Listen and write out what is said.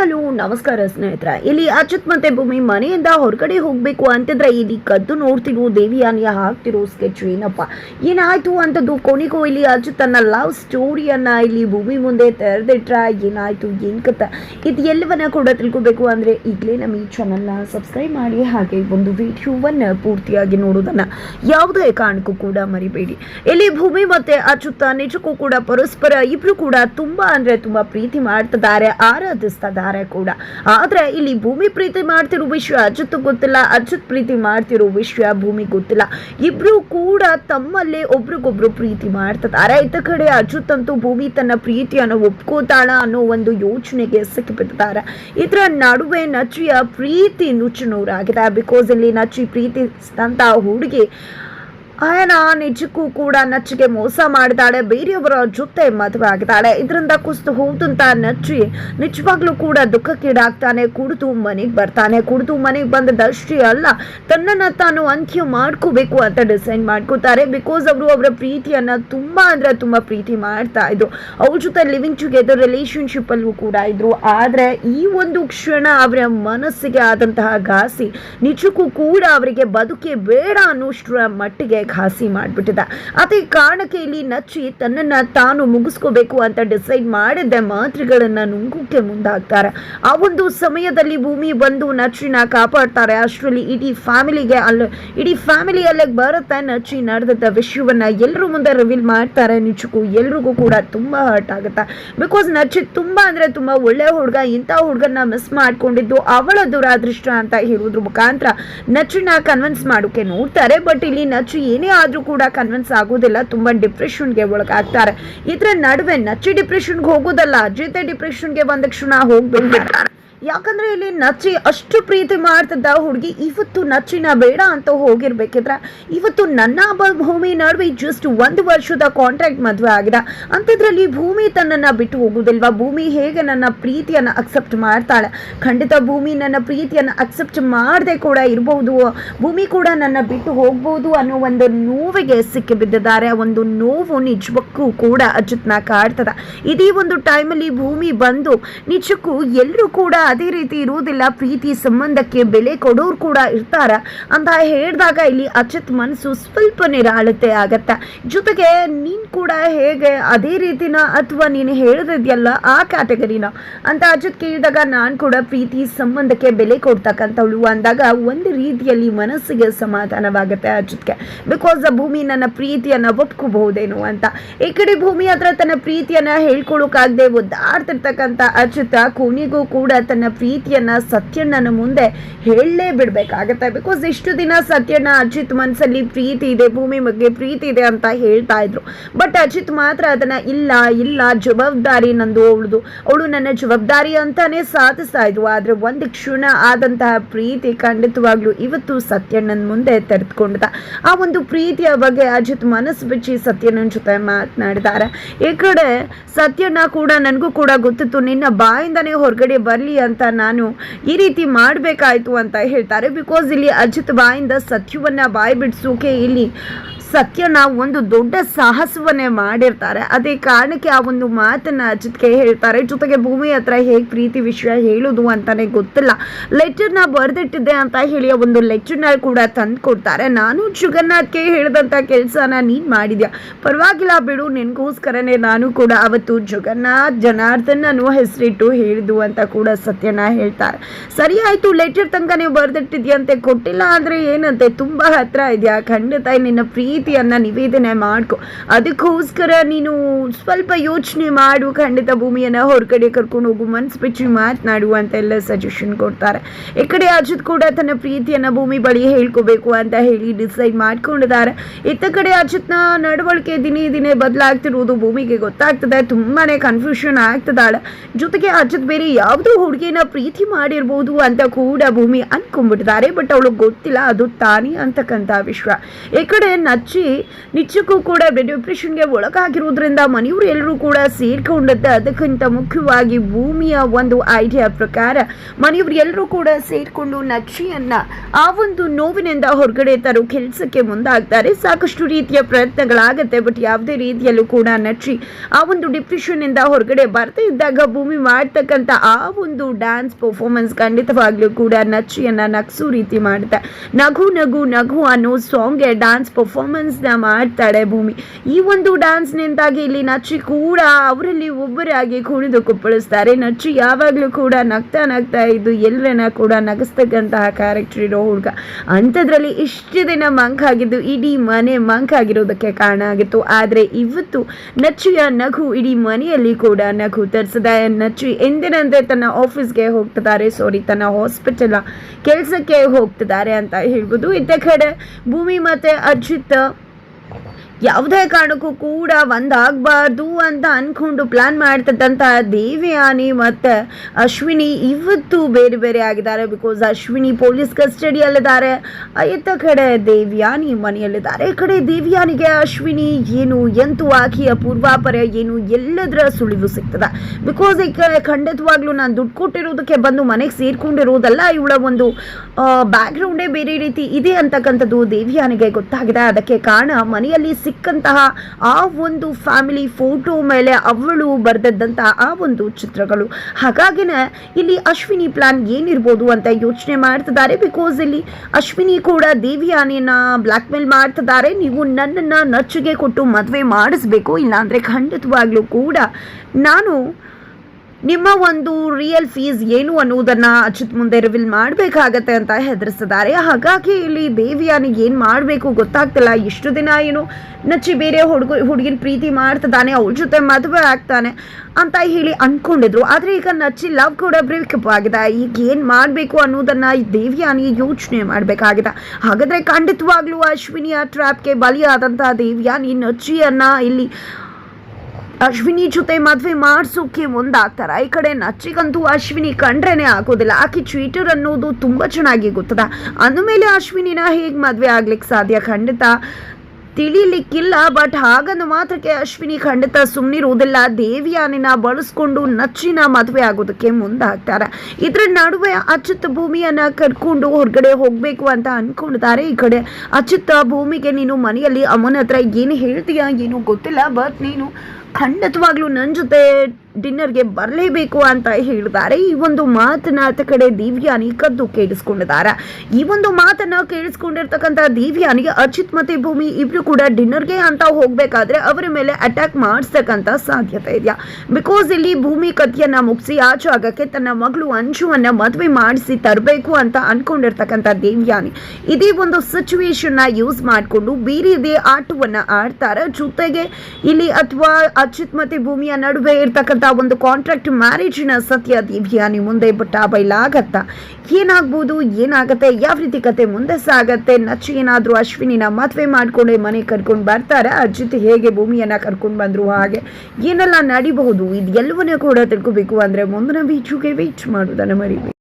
Hello ನಮಸ್ಕಾರ ಸ್ನೇಹಿತರ. ಇಲ್ಲಿ ಅಚ್ಯುತ್ ಮತ್ತೆ ಭೂಮಿ ಮನೆಯಿಂದ ಹೊರಗಡೆ ಹೋಗ್ಬೇಕು ಅಂತಿದ್ರೆ ಇಲ್ಲಿ ಕದ್ದು ನೋಡ್ತಿರೋ ದೇವಿಯಾನಿಯ ಹಾಕ್ತಿರೋ ಸ್ಕೆಚ್ ಏನಪ್ಪ? ಏನಾಯ್ತು ಅಂತದ್ದು ಕೊನೆಗೂ ಇಲ್ಲಿ ಅಚ್ಯುತ್ ತನ್ನ ಲವ್ ಸ್ಟೋರಿಯನ್ನ ಇಲ್ಲಿ ಭೂಮಿ ಮುಂದೆ ತೆರೆದಿಟ್ರ. ಏನಾಯ್ತು, ಏನ್ ಕತ್ತ ಇದು ಎಲ್ಲವನ್ನ ಕೂಡ ತಿಳ್ಕೊಬೇಕು ಅಂದ್ರೆ ಈಗಲೇ ನಮ್ಮ ಈ ಚಾನಲ್ನ ಸಬ್ಸ್ಕ್ರೈಬ್ ಮಾಡಿ, ಹಾಗೆ ಒಂದು ವಿಡಿಯೋವನ್ನ ಪೂರ್ತಿಯಾಗಿ ನೋಡೋದನ್ನ ಯಾವುದೇ ಕಾರಣಕ್ಕೂ ಕೂಡ ಮರಿಬೇಡಿ. ಇಲ್ಲಿ ಭೂಮಿ ಮತ್ತೆ ಅಚ್ಯುತ ನಿಜಕ್ಕೂ ಕೂಡ ಪರಸ್ಪರ ಇಬ್ರು ಕೂಡ ತುಂಬಾ ಅಂದ್ರೆ ತುಂಬಾ ಪ್ರೀತಿ ಮಾಡ್ತಿದ್ದಾರೆ ಆರಾಧಿಸ್ತಿದ್ದಾರೆ ಕೂಡ. ಆದ್ರೆ ಇಲ್ಲಿ ಭೂಮಿ ಪ್ರೀತಿ ಮಾಡ್ತಿರೋ ವಿಷಯ ಅಚ್ಯುತ್ ಗೊತ್ತಿಲ್ಲ ಅಚ್ಯುತ್ ಪ್ರೀತಿ ಮಾಡ್ತಿರೋ ವಿಷಯ ಭೂಮಿ ಗೊತ್ತಿಲ್ಲ. ಇಬ್ರು ಕೂಡ ತಮ್ಮಲ್ಲೇ ಒಬ್ರಿಗೊಬ್ರು ಪ್ರೀತಿ ಮಾಡ್ತಿದ್ದಾರೆ. ಇತ್ತ ಕಡೆ ಅಚ್ಯುತ್ ಅಂತೂ ಭೂಮಿ ತನ್ನ ಪ್ರೀತಿಯನ್ನು ಒಪ್ಕೋತಾಳ ಅನ್ನೋ ಒಂದು ಯೋಚನೆಗೆ ಸಿಕ್ಕಿಬಿಟ್ಟಿದ್ದಾರೆ ಇದರ ನಡುವೆ ನಚಿಯ ಪ್ರೀತಿ ನುಚ್ಚುನೂರಾಗಿದೆ ಬಿಕಾಸ್ ಇಲ್ಲಿ ನಚ್ಚಿ ಪ್ರೀತಿಸಿದಂತ ಹುಡುಗಿ ಆಯನ ನಿಜಕ್ಕೂ ಕೂಡ ನಚ್ಚಿಗೆ ಮೋಸ ಮಾಡಿದಾಳೆ ಬೇರೆಯವರ ಜೊತೆ ಮದುವೆ ಆಗಿದ್ದಾಳೆ. ಇದರಿಂದ ಕುಸಿದು ಹೋದಂತ ನಚ್ಚಿ ನಿಜವಾಗ್ಲೂ ಕೂಡ ದುಃಖಕ್ಕೀಡಾಗ್ತಾನೆ, ಕುಡಿದು ಮನೆಗೆ ಬರ್ತಾನೆ. ಕುಡಿದು ಮನೆಗೆ ಬಂದದಷ್ಟೇ ಅಲ್ಲ, ತನ್ನನ್ನ ತಾನು ಅಂತ್ಯ ಮಾಡ್ಕೋಬೇಕು ಅಂತ ಡಿಸೈಡ್ ಮಾಡ್ಕೋತಾರೆ. ಬಿಕಾಸ್ ಅವರು ಅವರ ಪ್ರೀತಿಯನ್ನ ತುಂಬಾ ಅಂದ್ರೆ ತುಂಬಾ ಪ್ರೀತಿ ಮಾಡ್ತಾ ಇದ್ರು. ಅವ್ರ ಜೊತೆ ಲಿವಿಂಗ್ ಟುಗೆದರ್ ರಿಲೇಶನ್ಶಿಪ್ ಅಲ್ಲೂ ಕೂಡ ಇದ್ರು. ಆದ್ರೆ ಈ ಒಂದು ಕ್ಷಣ ಅವರ ಮನಸ್ಸಿಗೆ ಆದಂತಹ ಘಾಸಿ ನಿಜಕ್ಕೂ ಕೂಡ ಅವರಿಗೆ ಬದುಕೆ ಬೇಡ ಅನ್ನೋಷ್ಟರ ಮಟ್ಟಿಗೆ ಘಾಸಿ ಮಾಡಿಬಿಟ್ಟಿದೆ. ಅದೇ ಕಾರಣಕ್ಕೆ ಇಲ್ಲಿ ನಚ್ಚಿ ತನ್ನನ್ನ ತಾನು ಮುಗಿಸ್ಕೋಬೇಕು ಅಂತ ಡಿಸೈಡ್ ಮಾಡಿದ್ದೆ ಮಾತ್ರೆಗಳನ್ನು ನುಂಗೋಕೆ ಮುಂದಾಗ್ತಾರೆ. ಆ ಒಂದು ಸಮಯದಲ್ಲಿ ಭೂಮಿ ಬಂದು ನಚ್ಚಿನ ಕಾಪಾಡ್ತಾರೆ. ಅಷ್ಟರಲ್ಲಿ ಇಡೀ ಫ್ಯಾಮಿಲಿಗೆ ಅಲ್ಲಿ, ಇಡೀ ಫ್ಯಾಮಿಲಿ ಅಲ್ಲಿಗೆ ಬರುತ್ತೆ ನಚ್ಚಿ ನಡೆದಂಥ ವಿಷಯವನ್ನು ಎಲ್ಲರೂ ಮುಂದೆ ರಿವೀಲ್ ಮಾಡ್ತಾರೆ. ನಿಜಕ್ಕೂ ಎಲ್ರಿಗೂ ಕೂಡ ತುಂಬ ಹರ್ಟ್ ಆಗುತ್ತೆ. ಬಿಕಾಸ್ ನಚ್ಚಿ ತುಂಬ ಅಂದರೆ ತುಂಬ ಒಳ್ಳೆ ಹುಡುಗ, ಇಂಥ ಹುಡುಗನ ಮಿಸ್ ಮಾಡ್ಕೊಂಡಿದ್ದು ಅವಳ ದುರಾದೃಷ್ಟ ಅಂತ ಹೇಳೋದ್ರ ಮುಖಾಂತರ ನಚ್ಚಿನ ಕನ್ವಿನ್ಸ್ ಮಾಡೋಕೆ ನೋಡ್ತಾರೆ. ಬಟ್ ಇಲ್ಲಿ ನಚ್ಚಿ ಆದ್ರೂ ಕೂಡ ಕನ್ವಿನ್ಸ್ ಆಗೋದಿಲ್ಲ, ತುಂಬಾ ಡಿಪ್ರೆಷನ್ಗೆ ಒಳಗಾಗ್ತಾರೆ. ಇದ್ರ ನಡುವೆ ನಚ್ಚಿ ಡಿಪ್ರೆಷನ್ಗೆ ಹೋಗೋದಲ್ಲ, ಜೊತೆ ಡಿಪ್ರೆಷನ್ಗೆ ಬಂದ ಕ್ಷಣ ಹೋಗ್ಬಿಡ್ತಾರೆ. ಯಾಕಂದ್ರೆ ಇಲ್ಲಿ ನಚಿ ಅಷ್ಟು ಪ್ರೀತಿ ಮಾಡ್ತಿದ್ದ ಹುಡುಗಿ, ಇವತ್ತು ನಚ್ಚಿನ ಬೇಡ ಅಂತ ಹೋಗಿರ್ಬೇಕಿದ್ರೆ, ಇವತ್ತು ನನ್ನ ಭೂಮಿ ನಡುವೆ ಜಸ್ಟ್ ಒಂದು ವರ್ಷದ ಕಾಂಟ್ರಾಕ್ಟ್ ಮದುವೆ ಆಗಿದೆ. ಅಂಥದ್ರಲ್ಲಿ ಭೂಮಿ ತನ್ನನ್ನ ಬಿಟ್ಟು ಹೋಗುದಿಲ್ವಾ? ಭೂಮಿ ಹೇಗೆ ನನ್ನ ಪ್ರೀತಿಯನ್ನ ಅಕ್ಸೆಪ್ಟ್ ಮಾಡ್ತಾಳೆ? ಖಂಡಿತ ಭೂಮಿ ನನ್ನ ಪ್ರೀತಿಯನ್ನ ಅಕ್ಸೆಪ್ಟ್ ಮಾಡದೆ ಕೂಡ ಇರಬಹುದು ಭೂಮಿ ಕೂಡ ನನ್ನ ಬಿಟ್ಟು ಹೋಗ್ಬೋದು ಅನ್ನೋ ಒಂದು ನೋವಿಗೆ ಸಿಕ್ಕಿ ಬಿದ್ದಿದ್ದಾರೆ. ಒಂದು ನೋವು ನಿಜಕ್ಕೂ ಕೂಡ ಅಜಿತ್ನ ಕಾಡ್ತದ. ಇದೇ ಒಂದು ಟೈಮಲ್ಲಿ ಭೂಮಿ ಬಂದು ನಿಜಕ್ಕೂ ಎಲ್ಲರೂ ಕೂಡ ಅದೇ ರೀತಿ ಇರುವುದಿಲ್ಲ. ಪ್ರೀತಿ ಸಂಬಂಧಕ್ಕೆ ಬೆಲೆ ಕೊಡೋರು ಕೂಡ ಇರ್ತಾರ. ಅಂತ ಹೇಳಿದಾಗ ಇಲ್ಲಿ ಅಚಿತ್ ಮನಸ್ಸು ಸ್ವಲ್ಪ ನಿರಾಳತೆ ಆಗತ್ತೆ. ಜೊತೆಗೆ ನೀನ್ ಕೂಡ ಹೇಗೆ ಅದೇ ರೀತಿನ ಅಥವಾ ನೀನು ಹೇಳಿದ್ಯಲ್ಲ ಆ ಕ್ಯಾಟಗರಿನ? ಅಂತ ಅಜಿತ್ ಕೇಳಿದಾಗ ನಾನು ಕೂಡ ಪ್ರೀತಿ ಸಂಬಂಧಕ್ಕೆ ಬೆಲೆ ಕೊಡ್ತಕ್ಕಂಥವಳು ಅಂದಾಗ ಒಂದು ರೀತಿಯಲ್ಲಿ ಮನಸ್ಸಿಗೆ ಸಮಾಧಾನವಾಗುತ್ತೆ ಅಜಿತ್ಗೆ ಬಿಕಾಸ್ ಭೂಮಿ ನನ್ನ ಪ್ರೀತಿಯನ್ನ ಒಪ್ಕೋಬಹುದೇನು ಅಂತ. ಈ ಕಡೆ ಭೂಮಿ ಹತ್ರ ತನ್ನ ಪ್ರೀತಿಯನ್ನ ಹೇಳ್ಕೊಳಕ್ಕಾಗದೆ ಒದ್ದಾಡ್ತಿರ್ತಕ್ಕಂಥ ಅಚ್ಯುತ ಕೊನೆಗೂ ಕೂಡ ತನ್ನ ಪ್ರೀತಿಯನ್ನ ಸತ್ಯಣ್ಣನ ಮುಂದೆ ಹೇಳಲೇ ಬಿಡ್ಬೇಕಾಗತ್ತೆ. ಬಿಕಾಸ್ ಇಷ್ಟು ದಿನ ಸತ್ಯಣ್ಣ ಅಜಿತ್ ಮನಸ್ಸಲ್ಲಿ ಪ್ರೀತಿ ಇದೆ, ಭೂಮಿ ಬಗ್ಗೆ ಪ್ರೀತಿ ಇದೆ ಅಂತ ಹೇಳ್ತಾ ಇದ್ರು. ಬಟ್ ಅಜಿತ್ ಮಾತ್ರ ಅದನ್ನ ಇಲ್ಲ ಇಲ್ಲ, ಜವಾಬ್ದಾರಿ ನಂದು ಅವಳದು. ಅವಳು ನನ್ನ ಜವಾಬ್ದಾರಿ ಅಂತಾನೆ ಸಾಧಿಸ್ತಾ ಇದ್ವು ಆದ್ರೆ ಒಂದು ಕ್ಷಣ ಆದಂತಹ ಪ್ರೀತಿ ಖಂಡಿತವಾಗ್ಲು ಇವತ್ತು ಸತ್ಯಣ್ಣನ ಮುಂದೆ ತೆರೆದುಕೊಂಡಿದ. ಆ ಒಂದು ಪ್ರೀತಿಯ ಬಗ್ಗೆ ಅಜಿತ್ ಮನಸ್ಸು ಬಿಚ್ಚಿ ಸತ್ಯಣ್ಣನ ಜೊತೆ ಮಾತನಾಡಿದ್ದಾರೆ. ಈ ಕಡೆ ಸತ್ಯಣ್ಣ ಕೂಡ, ನನಗೂ ಕೂಡ ಗೊತ್ತಿತ್ತು, ನಿನ್ನ ಬಾಯಿಂದನೇ ಹೊರಗಡೆ ಬರಲಿ ನಾನು ಈ ರೀತಿ ಮಾಡಬೇಕಾಯಿತು ಅಂತ ಹೇಳ್ತಾರೆ. ಬಿಕಾಸ್ ಇಲ್ಲಿ ಅಜಿತ್ ಬಾಯಿಂದ ಸತ್ಯವನ್ನು ಬಾಯಿ ಬಿಡಿಸೋಕೆ ಇಲ್ಲಿ ಸತ್ಯನ ಒಂದು ದೊಡ್ಡ ಸಾಹಸವನ್ನೇ ಮಾಡಿರ್ತಾರೆ. ಅದೇ ಕಾರಣಕ್ಕೆ ಆ ಒಂದು ಮಾತನ್ನ ಅಜಿತ್ಗೆ ಹೇಳ್ತಾರೆ. ಜೊತೆಗೆ ಭೂಮಿ ಹತ್ರ ಹೇಗೆ ಪ್ರೀತಿ ವಿಷಯ ಹೇಳೋದು ಅಂತಾನೆ ಗೊತ್ತಿಲ್ಲ. ಲೆಟರ್ನ ಬರೆದಿಟ್ಟಿದ್ದೆ ಅಂತ ಹೇಳಿ ಒಂದು ಲೆಟರ್ನ ಕೂಡ ತಂದು ಕೊಡ್ತಾರೆ ನಾನು ಜಗನ್ನಾಥ್ಗೆ ಹೇಳಿದಂಥ ಕೆಲಸನ ನೀನು ಮಾಡಿದ್ಯಾ? ಪರವಾಗಿಲ್ಲ ಬಿಡು, ನಿನಗೋಸ್ಕರನೇ ನಾನು ಕೂಡ ಅವತ್ತು ಜಗನ್ನಾಥ್ ಜನಾರ್ದನ್ ಹೆಸರಿಟ್ಟು ಹೇಳಿದು ಅಂತ ಕೂಡ ಸತ್ಯನ ಹೇಳ್ತಾರೆ. ಸರಿ ಆಯ್ತು ಲೆಟರ್ ತನಕ ನೀವು ಬರೆದಿಟ್ಟಿದ್ಯಂತೆ, ಕೊಟ್ಟಿಲ್ಲ ಅಂದ್ರೆ ಏನಂತೆ? ತುಂಬಾ ಹತ್ರ ಇದೆಯಾ? ಖಂಡಿತ ನಿನ್ನ ಪ್ರೀತಿಯನ್ನ ನಿವೇದನೆ ಮಾಡ್ಕೊ. ಅದಕ್ಕೋಸ್ಕರ ನೀನು ಸ್ವಲ್ಪ ಯೋಚನೆ ಮಾಡು, ಖಂಡಿತ ಭೂಮಿಯನ್ನ ಹೊರಗಡೆ ಕರ್ಕೊಂಡು ಹೋಗು, ಮನ್ಸು ಬಿಚ್ಚಿ ಮಾತನಾಡು ಅಂತ ಎಲ್ಲ ಸಜೆಷನ್ ಕೊಡ್ತಾರೆ. ಈ ಕಡೆ ಅಜಿತ್ ಕೂಡ ತನ್ನ ಪ್ರೀತಿಯನ್ನ ಭೂಮಿ ಬಳಿ ಹೇಳ್ಕೋಬೇಕು ಅಂತ ಹೇಳಿ ಡಿಸೈಡ್ ಮಾಡ್ಕೊಂಡಿದ್ದಾರೆ. ಇತ್ತ ಕಡೆ ಅಜಿತ್ನ ನಡವಳಿಕೆ ದಿನೇ ದಿನೇ ಬದಲಾಗ್ತಿರುವುದು ಭೂಮಿಗೆ ಗೊತ್ತಾಗ್ತದೆ, ತುಂಬಾನೇ ಕನ್ಫ್ಯೂಷನ್ ಆಗ್ತದಾಳೆ. ಜೊತೆಗೆ ಅಜಿತ್ ಬೇರೆ ಯಾವುದೋ ಹುಡುಗಿನ ಪ್ರೀತಿ ಮಾಡಿರ್ಬೋದು ಅಂತ ಕೂಡ ಭೂಮಿ ಅನ್ಕೊಂಡ್ಬಿಟ್ಟಿದ್ದಾರೆ ಬಟ್ ಅವಳು ಗೊತ್ತಿಲ್ಲ, ಅದು ತಾನೇ ಅಂತಕ್ಕಂಥ ವಿಶ್ವ. ಈ ಕಡೆ ನಚ್ಚ ನಚ್ಚಿ ನಿಜಕ್ಕೂ ಕೂಡ ಡಿಪ್ರೆಷನ್ಗೆ ಒಳಗಾಗಿರೋದ್ರಿಂದ ಮನೆಯವರು ಎಲ್ಲರೂ ಕೂಡ ಸೇರ್ಕೊಂಡದ್ದು ಅದಕ್ಕಿಂತ ಮುಖ್ಯವಾಗಿ ಭೂಮಿಯ ಒಂದು ಐಡಿಯಾ ಪ್ರಕಾರ ಮನೆಯವರು ಎಲ್ಲರೂ ಕೂಡ ಸೇರಿಕೊಂಡು ನಚ್ಚಿಯನ್ನ ಆ ಒಂದು ನೋವಿನಿಂದ ಹೊರಗಡೆ ತರೋ ಕೆಲಸಕ್ಕೆ ಮುಂದಾಗ್ತಾರೆ. ಸಾಕಷ್ಟು ರೀತಿಯ ಪ್ರಯತ್ನಗಳಾಗತ್ತೆ ಬಟ್ ಯಾವುದೇ ರೀತಿಯಲ್ಲೂ ಕೂಡ ನಚ್ಚಿ ಆ ಒಂದು ಡಿಪ್ರೆಷನ್ ಇಂದ ಹೊರಗಡೆ ಬರ್ತಾ ಇದ್ದಾಗ ಭೂಮಿ ಮಾಡ್ತಕ್ಕಂಥ ಆ ಒಂದು ಡ್ಯಾನ್ಸ್ ಪರ್ಫಾರ್ಮೆನ್ಸ್ ಖಂಡಿತವಾಗ್ಲೂ ಕೂಡ ನಚ್ಚಿಯನ್ನ ನಕ್ಸು ರೀತಿ ಮಾಡುತ್ತೆ ನಗು ನಗು ನಗು ಅನ್ನೋ ಸಾಂಗ್ಗೆ ಡ್ಯಾನ್ಸ್ ಪರ್ಫಾರ್ಮೆನ್ಸ್ನ ಮಾಡ್ತಾಳೆ ಭೂಮಿ. ಈ ಒಂದು ಡ್ಯಾನ್ಸ್ನಿಂದಾಗಿ ಇಲ್ಲಿ ನಚ್ಚಿ ಕೂಡ ಅವರಲ್ಲಿ ಒಬ್ಬರಾಗಿ ಕುಣಿದು ಕುಪ್ಪಳಿಸ್ತಾರೆ. ನಚ್ಚಿ ಯಾವಾಗಲೂ ಕೂಡ ನಗ್ತಾ ನಗ್ತಾ ಇದ್ದು ಎಲ್ಲರನ್ನ ಕೂಡ ನಗಿಸ್ತಕ್ಕಂತಹ ಕ್ಯಾರೆಕ್ಟರ್ ಇರೋ ಹುಡುಗ. ಅಂಥದ್ರಲ್ಲಿ ಇಷ್ಟು ದಿನ ಮಂಕ್ ಆಗಿದ್ದು, ಇಡೀ ಮನೆ ಮಂಕ್ ಆಗಿರೋದಕ್ಕೆ ಕಾರಣ ಆಗಿತ್ತು. ಆದರೆ ಇವತ್ತು ನಚ್ಚಿಯ ನಗು ಇಡೀ ಮನೆಯಲ್ಲಿ ಕೂಡ ನಗು ತರಿಸಿದೆ. ನಚ್ಚಿ ಎಂದಿನಂತೆ ತನ್ನ ಆಫೀಸ್ಗೆ ಹೋಗ್ತಿದ್ದಾರೆ. ಸಾರಿ ತನ್ನ ಹಾಸ್ಪಿಟಲ್ ಕೆಲಸಕ್ಕೆ ಹೋಗ್ತಿದ್ದಾರೆ ಅಂತ ಹೇಳ್ಬೋದು. ಇದ್ದ ಕಡೆ ಭೂಮಿ ಮತ್ತೆ ಅಜಿತ್ ಯಾವುದೇ ಕಾರಣಕ್ಕೂ ಕೂಡ ಒಂದಾಗಬಾರ್ದು ಅಂತ ಅನ್ಕೊಂಡು ಪ್ಲಾನ್ ಮಾಡ್ತಿದ್ದಂಥ ದೇವಯಾನಿ ಮತ್ತು ಅಶ್ವಿನಿ ಇವತ್ತು ಬೇರೆ ಬೇರೆ ಆಗಿದ್ದಾರೆ ಬಿಕಾಸ್ ಅಶ್ವಿನಿ ಪೊಲೀಸ್ ಕಸ್ಟಡಿಯಲ್ಲಿದ್ದಾರೆ ಇತ್ತ ಕಡೆ ದೇವ್ಯಾನಿ ಮನೆಯಲ್ಲಿದ್ದಾರೆ. ಈ ಕಡೆ ದೇವ್ಯಾನಿಗೆ ಅಶ್ವಿನಿ ಏನು ಎಂತು ಆಕಿಯ ಪೂರ್ವಾಪರ ಏನು ಎಲ್ಲದರ ಸುಳಿವು ಸಿಗ್ತದೆ? ಬಿಕಾಸ್ ಈ ಕಡೆ ಖಂಡಿತವಾಗ್ಲೂ ನಾನು ದುಡ್ಡು ಕೊಟ್ಟಿರೋದಕ್ಕೆ ಬಂದು ಮನೆಗೆ ಸೇರಿಕೊಂಡಿರೋದಲ್ಲ, ಇವಳ ಒಂದು ಬ್ಯಾಕ್ಗ್ರೌಂಡೇ ಬೇರೆ ರೀತಿ ಇದೆ ಅಂತಕ್ಕಂಥದ್ದು ದೇವ್ಯಾನಿಗೆ ಗೊತ್ತಾಗಿದೆ. ಅದಕ್ಕೆ ಕಾರಣ ಮನೆಯಲ್ಲಿ ಸಿಕ್ಕಂತಹ ಆ ಒಂದು ಫ್ಯಾಮಿಲಿ ಫೋಟೋ ಮೇಲೆ ಅವಳು ಬರೆದದ್ದಂತಹ ಆ ಒಂದು ಚಿತ್ರಗಳು. ಹಾಗಾಗಿನೇ ಇಲ್ಲಿ ಅಶ್ವಿನಿ ಪ್ಲಾನ್ ಏನಿರ್ಬೋದು ಅಂತ ಯೋಚನೆ ಮಾಡ್ತಿದ್ದಾರೆ. ಬಿಕಾಸ್ ಇಲ್ಲಿ ಅಶ್ವಿನಿ ಕೂಡ ದೇವಿಯಾನಿನ ಬ್ಲ್ಯಾಕ್ ಮೇಲ್ ಮಾಡ್ತಿದ್ದಾರೆ. ನೀವು ನನ್ನನ್ನು ನರ್ಚಿಗೆ ಕೊಟ್ಟು ಮದುವೆ ಮಾಡಿಸ್ಬೇಕು, ಇಲ್ಲಾಂದರೆ ಖಂಡಿತವಾಗ್ಲೂ ಕೂಡ ನಾನು ನಿಮ್ಮ ಒಂದು ರಿಯಲ್ ಫೀಸ್ ಏನು ಅನ್ನುವುದನ್ನ ಅಚ್ಯುತ್ ಮುಂದೆ ರಿವೀಲ್ ಮಾಡಬೇಕಾಗತ್ತೆ ಅಂತ ಹೆದರಿಸಿದ್ದಾರೆ. ಹಾಗಾಗಿ ಇಲ್ಲಿ ದೇವಿಯಾನಿಗೆ ಏನು ಮಾಡಬೇಕು ಗೊತ್ತಾಗ್ತಿಲ್ಲ. ಇಷ್ಟು ದಿನ ಏನು ನಚ್ಚಿ ಬೇರೆ ಹುಡುಗ, ಹುಡುಗಿನ ಪ್ರೀತಿ ಮಾಡ್ತಿದ್ದಾನೆ ಅವ್ರ ಜೊತೆ ಮದುವೆ ಆಗ್ತಾನೆ ಅಂತ ಹೇಳಿ ಅನ್ಕೊಂಡಿದ್ರು. ಆದರೆ ಈಗ ನಚ್ಚಿ ಲವ್ ಕೂಡ ಬ್ರೇಕಪ್ ಆಗಿದೆ. ಈಗ ಏನು ಮಾಡಬೇಕು ಅನ್ನೋದನ್ನ ದೇವಿಯಾನಿ ಯೋಚನೆ ಮಾಡಬೇಕಾಗಿದೆ. ಹಾಗಾದ್ರೆ ಖಂಡಿತವಾಗ್ಲೂ ಅಶ್ವಿನಿಯ ಟ್ರ್ಯಾಪ್ಗೆ ಬಲಿಯಾದಂತಹ ದೇವಿಯಾನಿ ನಚ್ಚಿಯನ್ನ ಇಲ್ಲಿ ಅಶ್ವಿನಿ ಜೊತೆ ಮದುವೆ ಮಾಡಿಸೋಕೆ ಮುಂದಾಗ್ತಾರ? ಈ ಕಡೆ ನಚ್ಚಿಗಂತೂ ಅಶ್ವಿನಿ ಕಂಡ್ರೇನೆ ಆಗೋದಿಲ್ಲ. ಆಕೆ ಚೀಟರ್ ಅನ್ನೋದು ತುಂಬ ಚೆನ್ನಾಗಿ ಗೊತ್ತದ. ಅಂದಮೇಲೆ ಅಶ್ವಿನಿನ ಹೇಗೆ ಮದುವೆ ಆಗ್ಲಿಕ್ಕೆ ಸಾಧ್ಯ? ಖಂಡಿತ ತಿಳಿಲಿಕ್ಕಿಲ್ಲ. ಬಟ್ ಹಾಗನ್ನು ಮಾತ್ರಕ್ಕೆ ಅಶ್ವಿನಿ ಖಂಡಿತ ಸುಮ್ಮನಿರುವುದಿಲ್ಲ ದೇವಿಯಾನಿನ ಬಳಸ್ಕೊಂಡು ನಚ್ಚಿನ ಮದುವೆ ಆಗೋದಕ್ಕೆ ಮುಂದಾಗ್ತಾರೆ. ಇದರ ನಡುವೆ ಅಚ್ಯುತ್ ಭೂಮಿಯನ್ನ ಕರ್ಕೊಂಡು ಹೊರಗಡೆ ಹೋಗಬೇಕು ಅಂತ ಅಂದ್ಕೊಂಡಿದ್ದಾರೆ ಈ ಕಡೆ ಅಚ್ಯುತ್ ಭೂಮಿಗೆ ನೀನು ಮನೆಯಲ್ಲಿ ಅಮ್ಮನ ಹತ್ರ ಏನು ಹೇಳ್ತೀಯಾ, ಏನು ಗೊತ್ತಿಲ್ಲ. ಬಟ್ ನೀನು ಖಂಡಿತವಾಗ್ಲೂ ನನ್ನ ಜೊತೆ ಡಿನ್ನರ್ಗೆ ಬರಲೇಬೇಕು ಅಂತ ಹೇಳಿದ್ದಾರೆ. ಈ ಒಂದು ಮಾತನ್ನ ಆತ ಕಡೆ ದಿವ್ಯಾನಿ ಕದ್ದು ಕೇಳಿಸ್ಕೊಂಡಿದ್ದಾರೆ. ಈ ಒಂದು ಮಾತನ್ನ ಕೇಳಿಸ್ಕೊಂಡಿರ್ತಕ್ಕಂಥ ದಿವ್ಯಾನಿಗೆ ಅಚಿತ್ ಮತ್ತೆ ಭೂಮಿ ಇಬ್ರು ಕೂಡ ಡಿನ್ನರ್ಗೆ ಅಂತ ಹೋಗ್ಬೇಕಾದ್ರೆ ಅವರ ಮೇಲೆ ಅಟ್ಯಾಕ್ ಮಾಡಿಸ್ತಕ್ಕಂಥ ಸಾಧ್ಯತೆ ಇದೆಯಾ ಬಿಕಾಸ್ ಇಲ್ಲಿ ಭೂಮಿ ಕಥೆಯನ್ನ ಮುಗಿಸಿ ಆ ಜಾಗಕ್ಕೆ ತನ್ನ ಮಗಳು ಅಂಶುವನ್ನ ಮದುವೆ ಮಾಡಿಸಿ ತರಬೇಕು ಅಂತ ಅನ್ಕೊಂಡಿರ್ತಕ್ಕಂಥ ದೇವ್ಯಾನಿ ಇದೇ ಒಂದು ಸಿಚುವೇಶನ್ನ ಯೂಸ್ ಮಾಡಿಕೊಂಡು ಬೇರೆದೇ ಆಟವನ್ನ ಆಡ್ತಾರೆ. ಜೊತೆಗೆ ಇಲ್ಲಿ ಅಥವಾ ಅಚ್ಯುತ್ ಮತ್ತೆ ಭೂಮಿಯ ನಡುವೆ ಇರ್ತಕ್ಕಂಥ ಒಂದು ಕಾಂಟ್ರಾಕ್ಟ್ ಮ್ಯಾರೇಜಿನ ಸತ್ಯ ದಿವ್ಯಾನಿ ಮುಂದೆ ಬಟ್ಟ ಬೈಲಾಗತ್ತ ಏನಾಗ್ಬೋದು, ಏನಾಗತ್ತೆ, ಯಾವ ರೀತಿ ಕತೆ ಮುಂದೆ ಸಾಗತ್ತೆ? ನಚ್ಚಿ ಏನಾದ್ರೂ ಅಶ್ವಿನಿನ ಮದುವೆ ಮಾಡ್ಕೊಂಡೆ ಮನೆ ಕರ್ಕೊಂಡು ಬರ್ತಾರೆ. ಅಜಿತ್ ಹೇಗೆ ಭೂಮಿಯನ್ನ ಕರ್ಕೊಂಡು ಬಂದ್ರು ಹಾಗೆ ಏನೆಲ್ಲ ನಡಿಬಹುದು ಇದೆಲ್ಲವನ್ನೂ ಕೂಡ ತಿಳ್ಕೋಬೇಕು. ಅಂದ್ರೆ ಮುಂದಿನ ಬೀಚುಗೆ ವೇಟ್ ಮಾಡೋದನ್ನ ಮರಿಬೇಕು